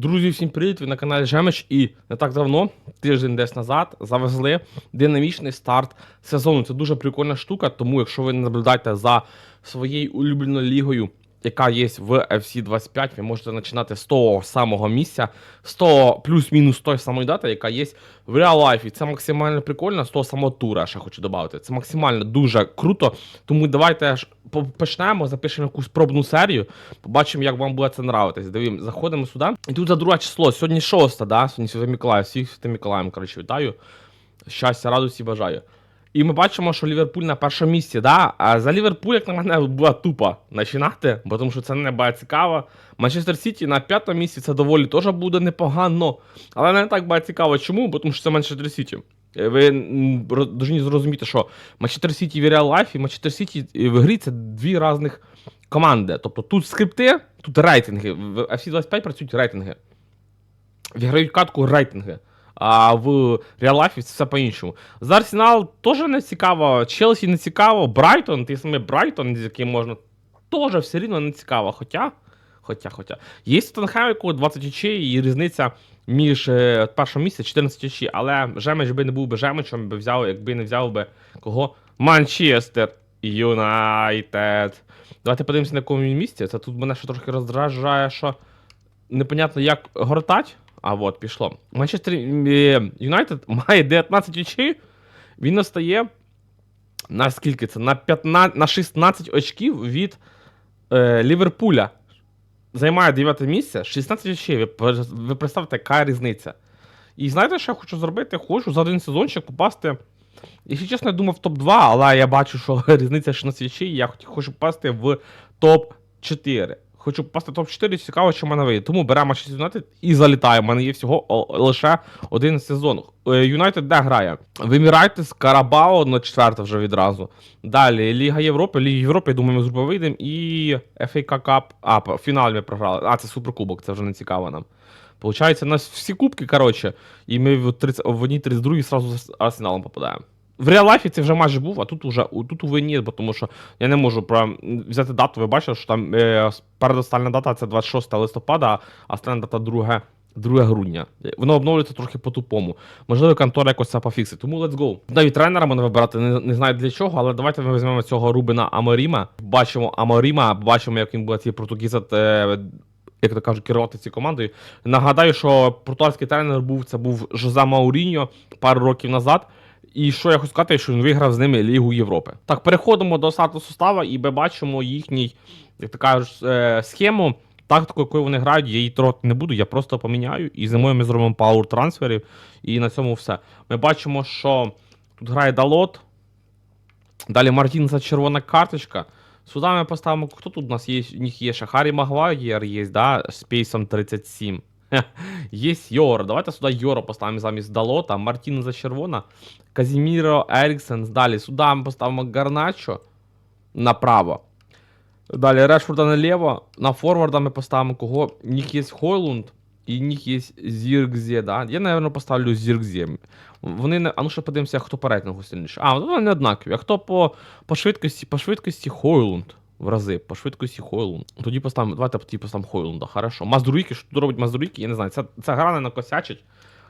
Друзі, всім привіт! Ви на каналі Жемич і не так давно, тиждень десь назад, завезли динамічний старт сезону. Це дуже прикольна штука, тому якщо ви не наблюдаєте за своєю улюбленою лігою, яка є в FC 25, ви можете починати з того самого місця, з того плюс-мінус той самої дати, яка є в Real Life. І це максимально прикольно, з того самого тура, ще хочу додати. Це максимально дуже круто. Тому давайте почнемо, запишемо якусь пробну серію. Побачимо, як вам буде це нравитись. Дивимо, заходимо сюди. І тут за друге число. Сьогодні 6, да? Сьогодні Святий Миколаїв. Всіх Святим Миколаєм, коротше, вітаю. Щастя, радості бажаю. І ми бачимо, що Ліверпуль на першому місці, да? А за Ліверпуль, як на мене, була тупо починати, бо тому що це не буде цікаво. Манчестер Сіті на п'ятому місці це доволі теж буде непогано. Але не так буде цікаво. Чому? Бо тому що це Манчестер Сіті. Е, Ви повинні зрозуміти, що Манчестер Сіті в Real Life і Манчестер Сіті в грі це дві різних команди. Тобто тут скрипти, тут рейтинги. В FC 25 працюють рейтинги. Віграють катку рейтинги. А в Life все по-іншому. За Арсенал теж не цікаво, Челсі не цікаво, Брайтон, ти саме Брайтон, з яким можна, теж все рівно не цікаво. Хоча, хоча, хоча. Є Тоттенхем, якого 20 очей, і різниця між е, першим місцем 14 очей, але Жемич би не був би Жемичем, би взяв, якби не взяв би кого? Манчестер Юнайтед. Давайте подивимося, на якому він місці. Це тут мене ще трохи роздражає, що непонятно, як гортать. А от, пішло. Манчестер е, Юнайтед має 19 очей. Він остає на скільки це? На 15, на 16 очків від е, Ліверпуля. Займає 9 місце, 16 очей. Ви, ви представте, яка різниця. І знаєте, що я хочу зробити? Хочу за один сезончик попасти. Якщо чесно, я думав топ-2, але я бачу, що різниця 16 очей, і я хочу попасти в топ-4. Хочу попасти топ-4, цікаво, що в мене вийде. Тому беремо Манчестер Юнайтед і залітаємо. У мене є всього лише один сезон. Юнайтед де грає? В Емірайтес, Карабао на четверте вже відразу. Далі Ліга Європи. Ліга Європи, я думаю, ми з групи вийдемо. І FA Cup. А, фінал ми програли. А, це суперкубок, це вже не цікаво нам. Получається, у нас всі кубки, коротше, і ми в, 30, в одній 32 сразу з Арсеналом попадаємо. В реал-лайфі це вже майже був, а тут уже у- тут уве ні, бо тому що я не можу прям взяти дату. Ви бачили, що там е, передостальна дата це 26 листопада, а остання дата 2, 2 грудня. Воно обновлюється трохи по-тупому. Можливо, контора якось це пофіксить. Тому let's go. Навіть тренера можна вибирати, не, не знаю для чого, але давайте ми візьмемо цього Рубина Аморіма. Бачимо Аморіма, бачимо, як він буде ці португізет. Е, як то кажуть, керувати цією командою. Нагадаю, що португальський тренер був це був Жозе Мауріньо пару років назад. І що я хочу сказати, що він виграв з ними Лігу Європи. Так, переходимо до старту состава, і ми бачимо їхній, як кажуть, е, схему. Тактику, якою вони грають, я її трохи не буду, я просто поміняю. І зимою ми зробимо пауер трансферів. І на цьому все. Ми бачимо, що тут грає Далот. Далі Мартін за червона карточка. Сюди ми поставимо. Хто тут у нас є? У них є ще Харі Магуайр є, да? З пейсом 37. Є Йор. Давайте сюди Йора поставимо замість Далота. Мартін за червона. Казіміро Еріксен. Далі сюди ми поставимо Гарначо направо. Далі Решфорда наліво. На форварда ми поставимо кого? У них є Хойлунд і у них є Зіркзе, да? Я, напевно, поставлю Зіркзе. Вони не. А ну ще подивимося, хто по рейтингу сильніше. А, вони не однакові. А хто по, по швидкості? По швидкості Хойлунд. В рази, по швидкості Хойлунд. Тоді поставимо, давайте тоді поставимо Хойлунда, хорошо. Маздуйки, що тут робить Маздуйки, я не знаю. Це, це гра не накосячить.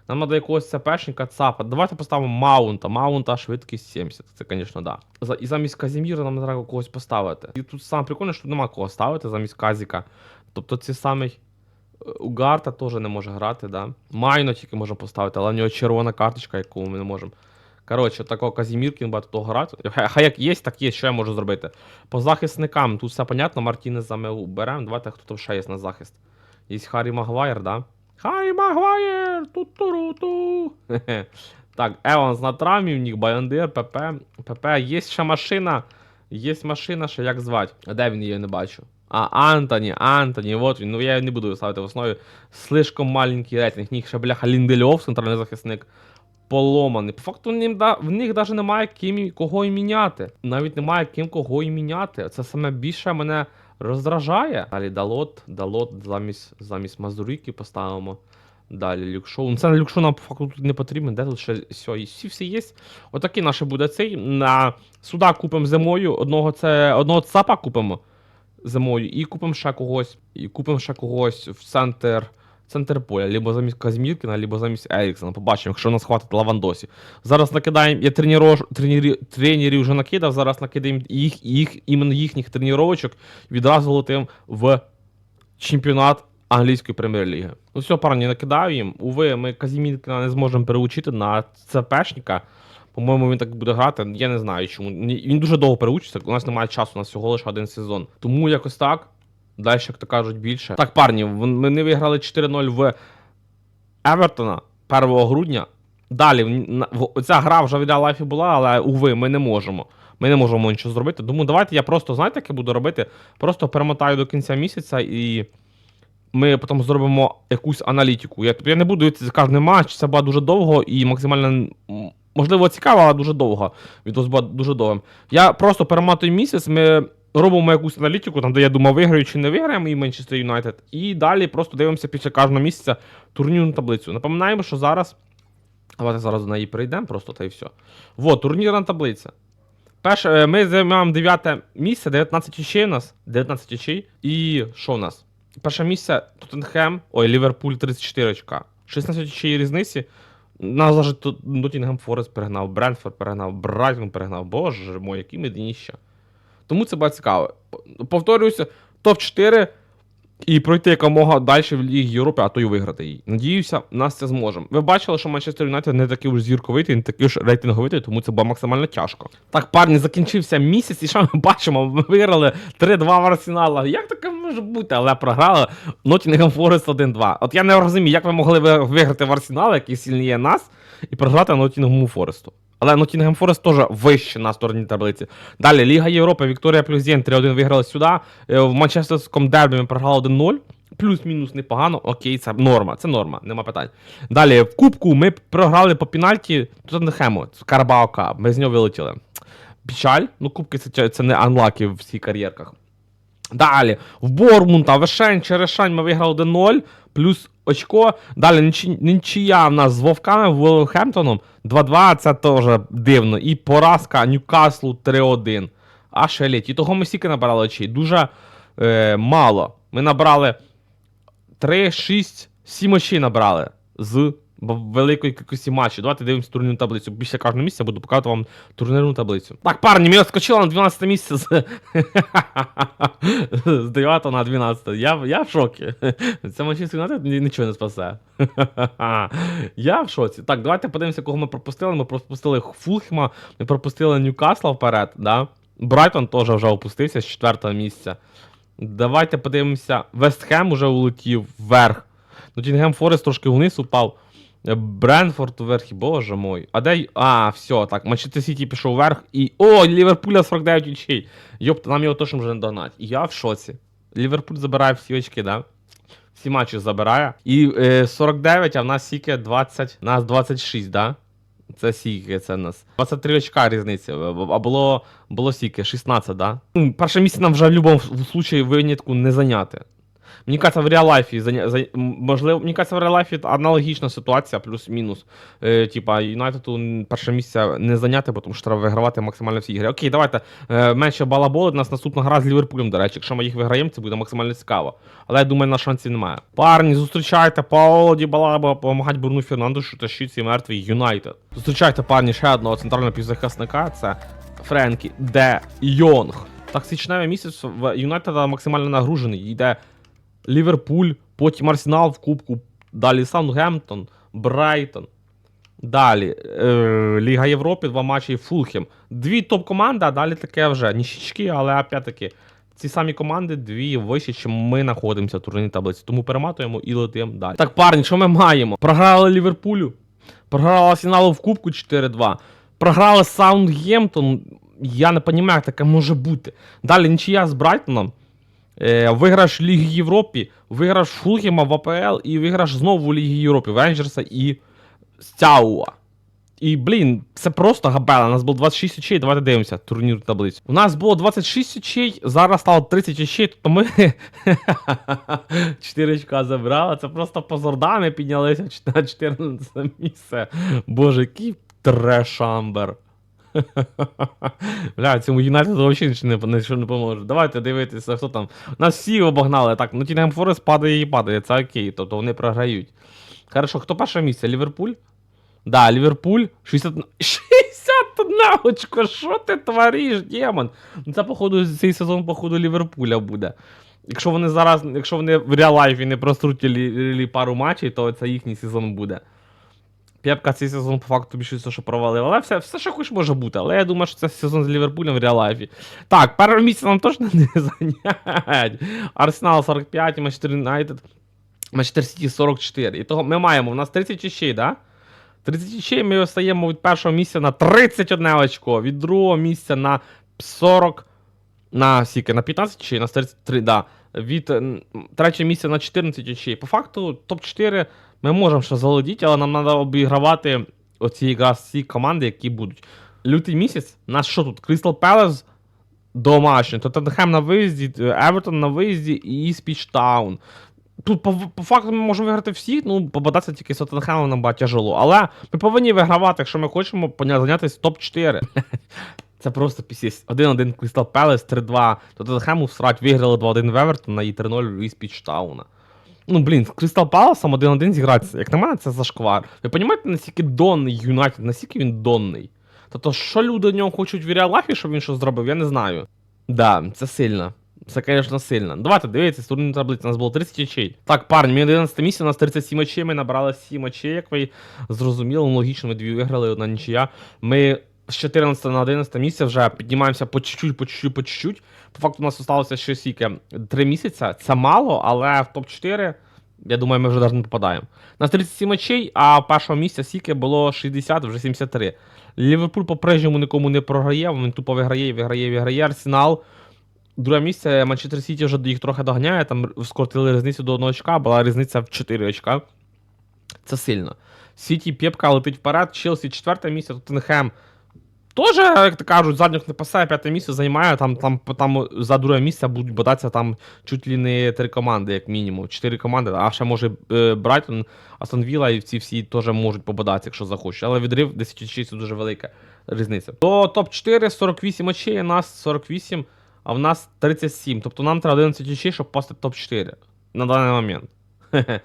Нам треба якогось ЦПшника цапа. Давайте поставимо Маунта. Маунта швидкість 70. Це, звісно, да. За, і замість Казіміра нам треба когось поставити. І тут саме прикольно, що тут нема кого ставити замість Казіка. Тобто цей самий е, Угарта теж не може грати, да. Майно тільки можемо поставити, але в нього червона карточка, яку ми не можемо. Коротше, такого Казімірки він буде того грати. Хай, як є, так є, що я можу зробити. По захисникам, тут все понятно, Мартінес за МЕУ беремо. Давайте хто там ще є на захист. Є Харі Магуайр, да? Харі Магуайр! Ту-ту-ру-ту! Так, Еванс на травмі, в них Байондир, ПП. ПП, є ще машина. Є машина, ще як звати. Де він її не бачу? А, Антоні, Антоні, от він. Ну я не буду ставити в основі. Слишком маленький рейтинг. Них ще бляха Ліндельов, центральний захисник. Поломаний. По факту в них, навіть немає ким кого і міняти. Навіть немає ким кого і міняти. Це саме більше мене роздражає. Далі Далот, Далот замість, замість Мазурики поставимо. Далі люкшоу. Ну це люкшоу нам по факту тут не потрібен. Де тут ще все, всі всі є. Отакий наш буде цей. На сюди купимо зимою. Одного це одного цапа купимо зимою. І купимо ще когось. І купимо ще когось в центр центр поля, либо замість Казміркіна, либо замість Еріксона. Побачимо, якщо нас хватить Лавандосі. Зараз накидаємо, я тренірож, тренері, тренерів вже накидав, зараз накидаємо їх, їх, іменно їхніх тренувачок, відразу летим в чемпіонат англійської прем'єр-ліги. Ну все, парні, накидаю їм. Уви, ми Казіміркіна не зможемо переучити на ЦПшника. По-моєму, він так буде грати. Я не знаю чому. Він дуже довго переучиться, у нас немає часу, у нас всього лише один сезон. Тому якось так. Далі, як то кажуть, більше. Так, парні, ми не виграли 4-0 в Евертона 1 грудня. Далі, оця гра вже в лайфі була, але уви, ми не можемо. Ми не можемо нічого зробити. Тому давайте я просто, знаєте, яке буду робити? Просто перемотаю до кінця місяця і ми потім зробимо якусь аналітику. Я, я не буду дивитися за кожний матч, це буде дуже довго і максимально, можливо, цікаво, але дуже довго. Відос буде дуже довгим. Я просто перемотую місяць, ми робимо якусь аналітику, там, де я думаю, виграю чи не виграємо і Манчестер Юнайтед. І далі просто дивимося після кожного місяця турнірну таблицю. Напоминаємо, що зараз. Давайте зараз до неї перейдемо, просто та і все. Вот, турнірна таблиця. Перше, е, ми займаємо 9 місце, 19 очей у нас. 19 очей. І що у нас? Перше місце Тоттенхем, ой, Ліверпуль 34 очка. 16 очей різниці. Нас тут Ноттінгем Форест перегнав, Брентфорд перегнав, Брайтон перегнав. Боже мой, які ми дніща. Тому це буде цікаво. Повторююся, топ-4 і пройти якомога далі в Лігі Європи, а то й виграти її. Надіюся, нас це зможемо. Ви бачили, що Манчестер Юнайтед не такий уж зірковитий, не такий ж рейтинговитий, тому це було максимально тяжко. Так, парні, закінчився місяць, і що ми бачимо? Ми виграли 3-2 в Арсенала. Як таке може бути? Але програли Nottingham Forest 1-2. От я не розумію, як ви могли виграти в Арсенал, який сильніє нас, і програти Nottingham Форесту. Але Nottingham Forest теж вище на стороні таблиці. Далі Ліга Європи, Вікторія Плюзєн 3-1 виграли сюди. Е, В Манчестерському дербі ми програли 1-0. Плюс-мінус непогано. Окей, це норма, це норма, нема питань. Далі, в Кубку ми програли по пенальті Тоттенхему, Карабао Кап. Ми з нього вилетіли. Печаль, ну кубки це, це не анлаки в всіх кар'єрках. Далі, в Бормунта, Вишень, Черешань ми виграли 1-0, плюс очко. Далі нічі- нічия в нас з Вовками, Волхемптоном 2-2, це теж дивно. І поразка Ньюкаслу 3-1. А ще літь. І того ми стільки набрали очей. Дуже е, мало. Ми набрали 3, 6, 7 очей набрали з великої кількості матчів. Давайте дивимося турнірну таблицю. Після кожного місця буду показувати вам турнірну таблицю. Так, парні, ми відскочили на 12 місце з, з 9 на 12. Я, я в шокі. Це Манчестер Юнайтед нічого не спасе. Я в шоці. Так, давайте подивимося, кого ми пропустили. Ми пропустили Фулхема, ми пропустили Ньюкасла вперед, да? Брайтон теж вже опустився з 4 місця. Давайте подивимося. Вестхем уже улетів вверх. Нотінгем Форест трошки вниз упав. Е, Бренфорд вверх, боже мой. А де. А, все, так. Манчестер Сіті пішов вверх і. О, Ліверпуля 49 очей. Йопта, нам його точно вже не догнать. І я в шоці. Ліверпуль забирає всі очки, да? Всі матчі забирає. І е, 49, а в нас сіки 20, нас 26, да? Це сіки, це нас. 23 очка різниця. А було, було сіки, 16, да? Ну, Перше місце нам вже в будь-якому случаї винятку не зайняти. Мені кажется, в м, можливо, мені кажется, в реал-лайфі аналогічна ситуація, плюс-мінус. Е, типа, Юнайтеду перше місце не зайняти, тому що треба вигравати максимально всі ігри. Окей, давайте е, менше балаболи. У нас наступна гра з Ліверпулем, до речі. Якщо ми їх виграємо, це буде максимально цікаво. Але я думаю, на шансів немає. Парні, зустрічайте Паоло Дібалаба, допомагать Бруну Фернандешу тащить цей мертвий Юнайтед. Зустрічайте, парні, ще одного центрального півзахисника. Це Френкі Де Йонг. Так, січневий місяць в Юнайтеда максимально нагружений. Йде Ліверпуль, потім Арсенал в Кубку, далі Саутгемптон, Брайтон. Далі е, Ліга Європи, два матчі Фулхем. Дві топ-команди, а далі таке вже ніщички, але опять-таки. Ці самі команди дві вище, чим ми знаходимося в турнірній таблиці. Тому перематуємо і летимо далі. Так, парні, що ми маємо? Програли Ліверпулю, програли Арсеналу в Кубку 4-2, програли Саундгемптон. Я не розумію, як таке може бути. Далі нічия з Брайтоном. Е, виграш Ліги Європи, виграш Фулхема в АПЛ і виграш знову в Лігі Європи, Венджерса і Стяуа. І, блін, це просто габела. У нас було 26 очей, давайте дивимося турнірну таблицю. У нас було 26 очей, зараз стало 30 очей, тобто ми 4 очка забрали. Це просто позордами піднялися на 14 місце. Боже, який трешамбер. Бля, цьому Юнайтеду взагалі нічого не, нічого не поможе. Давайте дивитися, хто там. Нас всі обогнали. Так, ну Тінгем Форест падає і падає, це окей, тобто вони програють. Хорошо, хто перше місце? Ліверпуль? Да, Ліверпуль 60... 61 очко, що ти твориш, демон? Ну це, походу, цей сезон, походу, Ліверпуля буде. Якщо вони зараз, якщо вони в реал-лайфі не прострутили пару матчів, то це їхній сезон буде. Пепка цей сезон по факту більше що провалив. Але все, все, що хоч може бути. Але я думаю, що це сезон з Ліверпулем в реал-лайфі. Так, перше місце нам точно не зайнять. Арсенал 45, Манчестер Юнайтед. Манчестер Сіті 44. І того ми маємо, у нас 30 очей, да? 30 очей ми стаємо від першого місця на 31 очко, від другого місця на 40. На скільки? На 15 очей, на 33, да. Від третього місця на 14 очей. По факту, топ-4 ми можемо ще заволодіти, але нам треба обігравати оці якраз ці команди, які будуть. Лютий місяць, у нас що тут? Crystal Palace домашній, Тоттенхем на виїзді, Евертон на виїзді і Іспіч Таун. Тут по, по факту ми можемо виграти всі, ну, побадатися тільки з Тоттенхемом нам буде тяжело. Але ми повинні вигравати, якщо ми хочемо зайнятися топ-4. Це просто пісісь. 1-1 Crystal Palace, 3-2 Тоттенхему всрать, виграли 2-1 в Евертона і 3-0 у Іспіч Тауна. Ну, блін, з Crystal Palace 1-1 зігратися. Як на мене, це зашквар. Ви розумієте, наскільки донний Юнайтед, наскільки він донний? Тобто, що люди до нього хочуть в реалафі, щоб він щось зробив, я не знаю. Да, це сильно. Це, звісно, сильно. Давайте дивіться, з турнірної таблиці. У нас було 30 очей. Так, парні, ми 11 місце, у нас 37 очей, ми набрали 7 очей, як ви зрозуміли. Логічно, ми дві виграли, одна нічия. Ми з 14 на 11 місце вже піднімаємося по чуть-чуть, по чуть-чуть, по чуть-чуть. По факту у нас залишилося ще скільки? 3 місяці. Це мало, але в топ-4, я думаю, ми вже навіть не попадаємо. Нас 37 очей, а першого місця скільки було 60, вже 73. Ліверпуль по-прежньому нікому не програє, він тупо виграє, виграє, виграє. Арсенал. Друге місце Манчестер Сіті вже їх трохи доганяє, там скоротили різницю до 1 очка, була різниця в 4 очка. Це сильно. Сіті Пепка летить вперед, Челсі четверте місце, Тоттенхем. Теж, як то кажуть, задніх не пасає, п'яте місце займає, там, там, там за друге місце будуть бодатися там чуть ли не три команди, як мінімум. Чотири команди, а ще може е, Брайтон, Астон Вілла і ці всі теж можуть пободатися, якщо захочуть. Але відрив 10 очей це дуже велика різниця. До топ-4 48 очей, у нас 48, а в нас 37. Тобто нам треба 11 очей, щоб попасти в топ-4 на даний момент.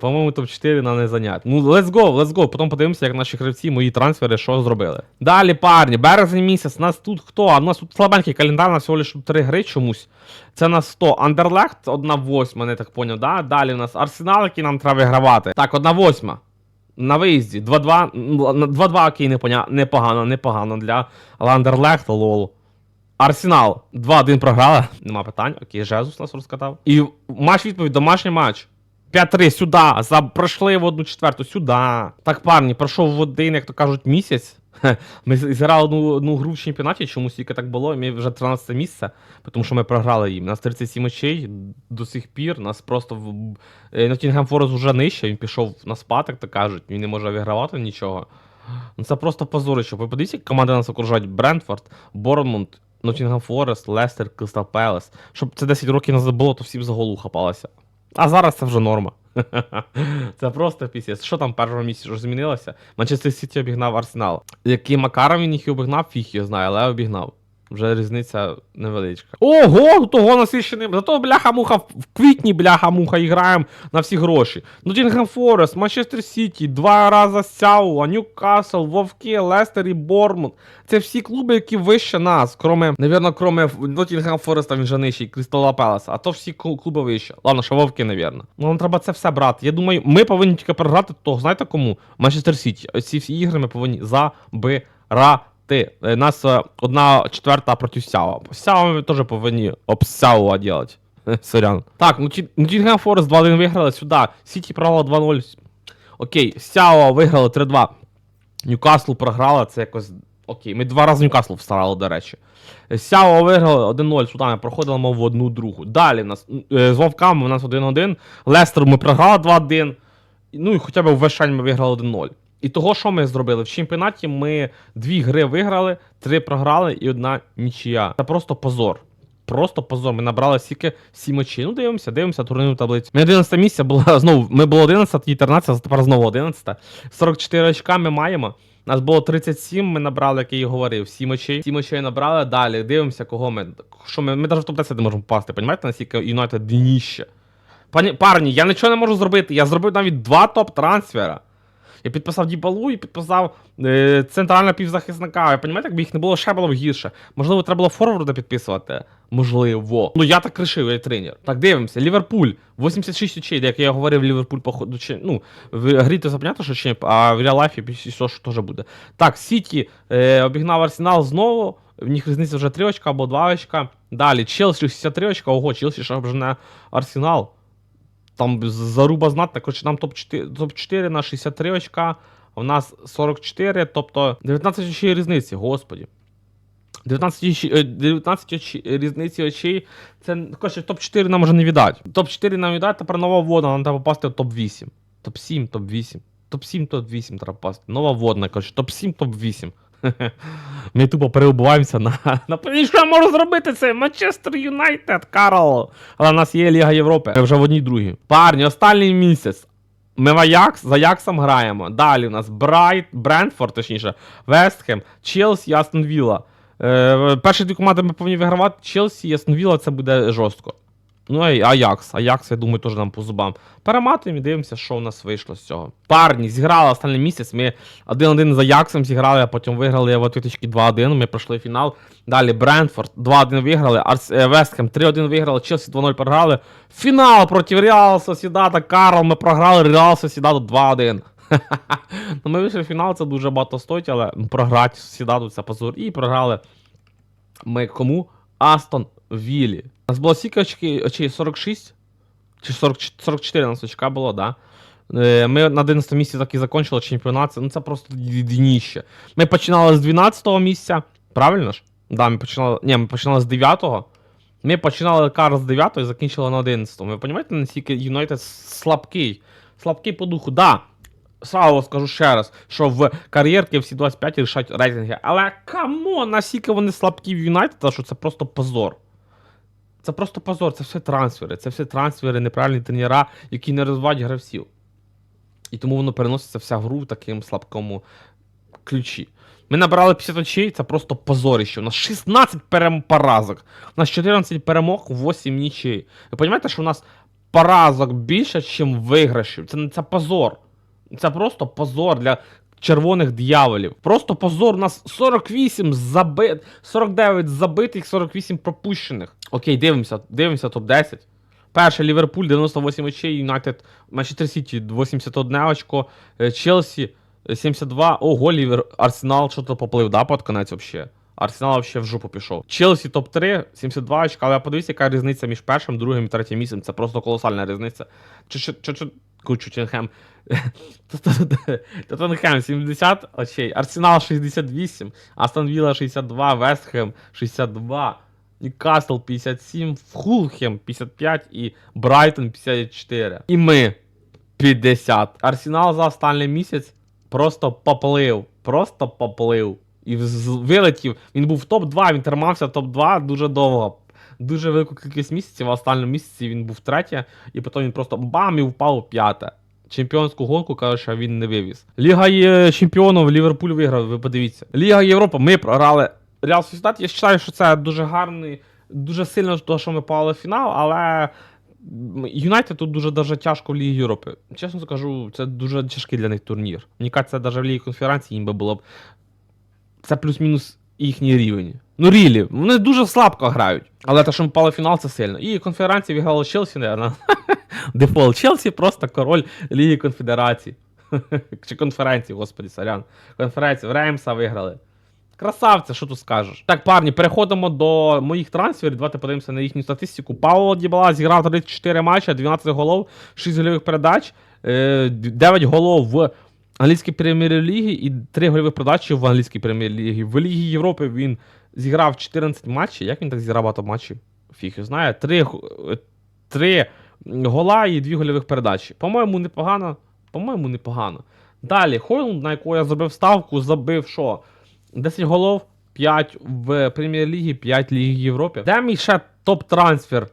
По-моєму, топ-4 нам не зайняти. Ну, let's go, let's go. Потім подивимося, як наші гравці, мої трансфери, що зробили. Далі, парні, березень місяць. Нас тут хто? У нас тут слабенький календар, у нас всього лише 3 гри чомусь. Це нас 100. Андерлехт, 1 восьма, не так поняв, да? Далі у нас Арсенал, який нам треба вигравати. Так, 1 восьма. На виїзді. 2-2. ну, 2-2, окей, непогано, непогано для Андерлехта, лол. Арсенал 2-1 програли. Нема питань. Окей, Жезус нас розкатав. І матч відповідь, домашній матч. 5-3 сюди. За пройшли в одну четверту сюди. Так, парні, пройшов в один, як то кажуть, місяць. Ми зіграли одну, одну гру в чемпіонаті, чомусь тільки так було, і ми вже 13 місце, тому що ми програли їм. У нас 37 очей до сих пір. Нас просто в е, Ноттінгем Форест вже нижче, він пішов на спад, як то кажуть, він не може вигравати нічого. Ну це просто позорище. Ви подивіться, як команди нас окружають Брентфорд, Борнмунд, Ноттінгем Форест, Лестер, Кристал Пелес. Щоб це 10 років назад було, то всі б за голу хапалися. А зараз це вже норма. Це просто пісець. Що там першого місяця змінилося? Манчестер Сіті обігнав Арсенал. Який макаром він їх обігнав, фіг його знає, але обігнав. Вже різниця невеличка. Ого, того насищений. Зато бляха-муха в квітні бляха-муха граємо на всі гроші. Ноттінгем Форест, Манчестер Сіті, два рази Сяуа, Ньюкасл, Вовки, Лестер і Бормут. Це всі клуби, які вище нас, кроме, навірно, кроме Ноттінгем Фореста, він же нижчий, Крістала Пелеса, а то всі клуби вище. Ладно, що Вовки, навірно. Ну, нам треба це все брати. Я думаю, ми повинні тільки програти того, знаєте кому? Манчестер Сіті. Ці всі ігри ми повинні забирати. Е, Нас е, одна четверта проти Сява. Сява ми теж повинні обсяува делать. Сорян. Так, ну Ноттінгем Форест 2-1 виграли сюди. Сіті програла 2-0. Окей, Сяо виграли 3-2. Ньюкаслу програла, це якось. Окей, ми два рази Ньюкаслу встарали, до речі. Сяо виграли 1-0, сюди ми проходили, мов в одну другу. Далі нас е, з Вовками у нас 1-1. Лестеру ми програли 2-1. Ну і хоча б в Вешань ми виграли 1-0. І того, що ми зробили? В чемпіонаті ми дві гри виграли, три програли і одна нічия. Це просто позор. Просто позор. Ми набрали стільки 7 очей. Ну, дивимося, дивимося турнірну таблицю. Ми 11 місце було знову. Ми було 11 і 13, а тепер знову 11. 44 очка ми маємо. Нас було 37, ми набрали, як я і говорив, 7 очей. 7 очей набрали, далі дивимося, кого ми. Що ми, ми навіть в топ-10 не можемо попасти, понімаєте, наскільки Юнайтед дніще. Пані, парні, я нічого не можу зробити. Я зробив навіть два топ-трансфера. Я підписав Дібалу і підписав е, центрального півзахисника. Ви розумієте, якби їх не було, ще було б гірше. Можливо, треба було форварда підписувати. Можливо. Ну я так рішив, я тренер. Так, дивимося. Ліверпуль. 86 очей, як я говорив, Ліверпуль, походу, чи, ну, в грі то запонятно, що ще, а в реал-лайфі все ж теж буде. Так, Сіті е, обігнав Арсенал знову. В них різниця вже 3 очка або 2 очка. Далі, Челсі 63 очка. Ого, Челсі вже не Арсенал. Там заруба знатна, коротше, нам топ-4 топ-4 на 63 очка, а в нас 44, тобто 19 очей різниці, господі. 19, очі- е, 19 очі, різниці очей, це, коротше, топ-4 нам вже не віддать. Топ-4 нам віддать, тепер нова вводна, нам треба попасти в топ-8. Топ-7, топ-8. Топ-7, топ-8 треба попасти. Нова вводна, коротше, топ-7, топ-8. Ми тупо переубуваємося на. на що можу зробити це? Манчестер Юнайтед, Карл. Але в нас є Ліга Європи. Ми вже в одній другій. Парні, останній місяць. Ми в Аякс, з Аяксом граємо. Далі у нас Брайт, Брентфорд, точніше, Вестхем, Челсі, Астон Вілла. Е, перші дві команди ми повинні вигравати. Челсі і Астон Вілла це буде жорстко. Ну і Аякс. Аякс, я думаю, теж нам по зубам. Перематуємо і дивимося, що у нас вийшло з цього. Парні, зіграли останній місяць. Ми 1-1 з Аяксом зіграли, а потім виграли в отвіточки 2-1. Ми пройшли фінал. Далі Брентфорд 2-1 виграли, Арс... е, Вестхем 3-1 виграли, Челсі 2-0 програли. Фінал проти Реал Сосідата, Карл, ми програли Реал Сосідаду 2-1. ну, ми вийшли в фінал, це дуже багато стоїть, але програти Сосідаду це позор. І програли ми кому? Астон Віллі. У нас було скільки очки, очей 46? Чи 40, 44 у нас очка було, да? Е, Ми на 11 місці так і закінчили чемпіонат. Ну це просто дніще. Ми починали з 12 місця, правильно ж? Да, ми починали. Ні, ми починали з 9-го. Ми починали кар з 9 і закінчили на 11. Ви розумієте, наскільки Юнайтед слабкий? Слабкий по духу, да. Сразу скажу ще раз, що в кар'єрки всі 25 рішать рейтинги. Але камон, наскільки вони слабкі в Юнайтед, що це просто позор. Це просто позор, це все трансфери. Це все трансфери, неправильні тренера, які не розвивають гравців. І тому воно переноситься вся гру в такому слабкому ключі. Ми набрали 50 очей, це просто позорище. У нас 16 перем... поразок. У нас 14 перемог, 8 нічей. Ви розумієте, що у нас поразок більше, ніж виграшів. Це, це позор. Це просто позор для червоних дьяволів. Просто позор. У нас 48 забит, 49 забитих, 48 пропущених. Окей, дивимося, дивимося топ-10. Перше Ліверпуль 98 очей, Юнайтед, Манчестер Сіті 81 очко, е, Челсі е, 72. Ого, Лівер, Арсенал що-то поплив, да, під конець вообще. Арсенал вообще в жопу пішов. Челсі топ-3, 72 очка, але подивіться, яка різниця між першим, другим і третім місцем. Це просто колосальна різниця. Чи чи чи чи Чутенхем. Тоттенхем 70 очей, Арсенал 68, Астон Вілла 62, Вестхем 62, Ньюкасл 57, Фулхем 55 і Брайтон 54. І ми 50. Арсенал за останній місяць просто поплив. Просто поплив. І вилетів. Він був в топ-2, він тримався в топ-2 дуже довго. Дуже велику кількість місяців, а в останньому місяці він був третє, і потім він просто бам і впав у п'яте. Чемпіонську гонку, каже, він не вивіз. Ліга є чемпіонів, Ліверпуль виграв, ви подивіться. Ліга Європи, ми програли. Реал Сосідат, я вважаю, що це дуже гарний, дуже сильно, того, що ми попали в фінал, але Юнайтед тут дуже даже тяжко в Лігі Європи. Чесно скажу, це дуже тяжкий для них турнір. Мені кажеться, навіть в Лігі конференції їм би було б. Це плюс-мінус їхній рівень. Ну, рілі, вони дуже слабко грають. Але те, що ми попали в фінал, це сильно. І конференції виграли Челсі, наверное. Дефолт. Челсі просто король Ліги конфедерацій. Чи конференції, господі, сорян. Конференції, в Реймса виграли. Красавця, що тут скажеш? Так, парні, переходимо до моїх трансферів. Давайте подивимося на їхню статистику. Пауло Дібала зіграв 34 матчі, 12 голов, 6 гольових передач, е, 9 голов в англійській прем'єр-лігі і 3 гольових передачі в англійській прем'єр-лігі. В Лігі Європи він зіграв 14 матчів. Як він так зіграв багато матчів? Фіг його знає. 3, 3 гола і 2 гольових передачі. По-моєму, непогано. По-моєму, непогано. Далі, Хойланд, на якого я зробив ставку, забив що? 10 голов, 5 в прем'єр-лігі, 5 в Лігі Європи. Де мій ще топ-трансфер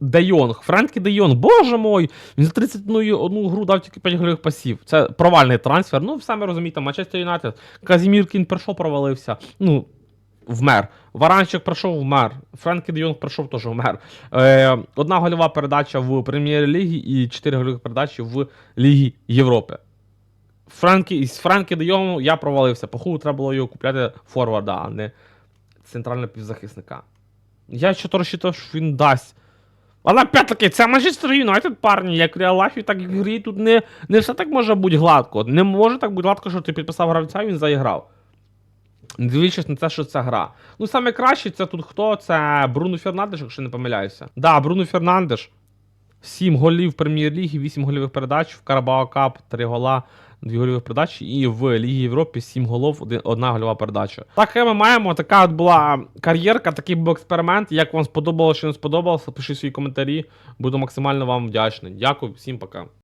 Де Йонг. Френкі Де Йонг, боже мой! Він за 31 гру дав тільки 5 гольових пасів. Це провальний трансфер. Ну, самі розумієте, Манчестер Юнайтед. Казімір Кін прийшов, провалився. Ну, вмер. Варанчик пройшов, вмер. Френкі Де Йонг пройшов, теж вмер. Е, одна гольова передача в прем'єр-лігі і 4 гольових передачі в Лігі Європи. Френкі, із Френкі Де Йонгу я провалився. Походу, треба було його купляти форварда, а не центрального півзахисника. Я що то розчитав, що він дасть. Але опять-таки, це Манчестер Юнайтед, парні, як в реал-лайфі, так і в грі тут не, не все так може бути гладко. Не може так бути гладко, що ти підписав гравця і він заіграв. Не дивлячись на те, що це гра. Ну, саме краще це тут хто? Це Бруно Фернандеш, якщо не помиляюся. Да, Бруно Фернандеш. 7 голів в прем'єр-лігі, 8 голівих передач, в Карабао Кап 3 гола, 2 гольові передачі, і в Лігі Європи 7 голов, одна гольова передача. Так ми маємо. Така от була кар'єрка, такий був експеримент. Як вам сподобалося чи не сподобалося, пишіть свої коментарі. Буду максимально вам вдячний. Дякую, всім пока.